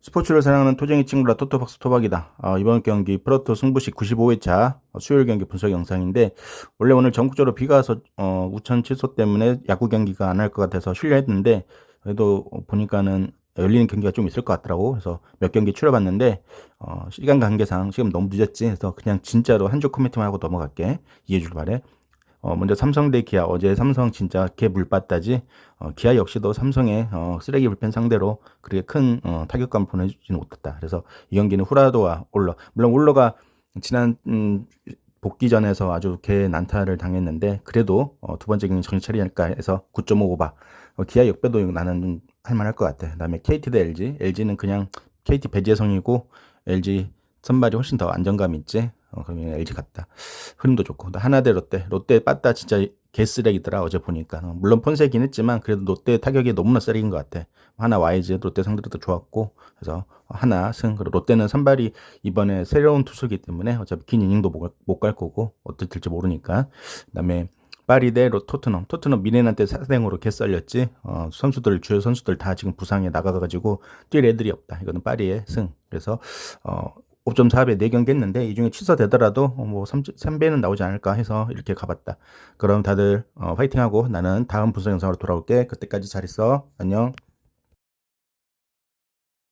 스포츠를 사랑하는 토쟁이 친구라 토토박스 토박이다. 어, 이번 경기 프로토 승부시 95회차 수요일 경기 분석 영상인데 원래 오늘 전국적으로 비가 와서 어, 우천 취소 때문에 야구 경기가 안 할 것 같아서 실려했는데 그래도 보니까는 열리는 경기가 좀 있을 것 같더라고. 그래서 몇 경기 추려봤는데 어, 시간 관계상 지금 너무 늦었지. 그래서 그냥 진짜로 한 줄 코멘트만 하고 넘어갈게. 이해해 줄 바래. 어, 먼저 삼성 대 기아. 어제 삼성 진짜 개 물빠따지. 어, 기아 역시도 삼성의 어, 쓰레기 불펜 상대로 그렇게 큰 어, 타격감을 보내주지는 못했다. 그래서 이 경기는 후라도와 올러. 물론 올러가 지난 음, 복귀전에서 아주 개 난타를 당했는데 그래도 어, 두 번째 경기 정신 차리니까 해서 9.5 오바. 어, 기아 역배도 나는 좀 할만할 것 같아. 그다음에 KT 대 LG. LG는 그냥 KT 배재성이고 LG 선발이 훨씬 더 안정감 있지. 어, 그러면 LG 같다. 흐름도 좋고. 또 하나 대 롯데. 롯데 빠따 진짜 개쓰레기더라. 어제 보니까. 어, 물론 폰세긴 했지만 그래도 롯데 타격이 너무나 쓰레기인 것 같아. 하나 YG 롯데 상대로도 좋았고. 그래서 하나 승. 그리고 롯데는 선발이 이번에 새로운 투수기 때문에 어차피 긴 이닝도 못 갈 거고 어떻게 될지 모르니까. 그다음에 파리 대 로- 토트넘. 토트넘 미네한테 사생으로 개썰렸지. 어, 선수들 주요 선수들 다 지금 부상에 나가가지고 뛸 애들이 없다. 이거는 파리의 승. 그래서 어, 5.4배 4경기 했는데 이 중에 취소되더라도 어, 뭐 3, 3배는 나오지 않을까 해서 이렇게 가봤다. 그럼 다들 어, 화이팅하고 나는 다음 분석 영상으로 돌아올게. 그때까지 잘 있어. 안녕.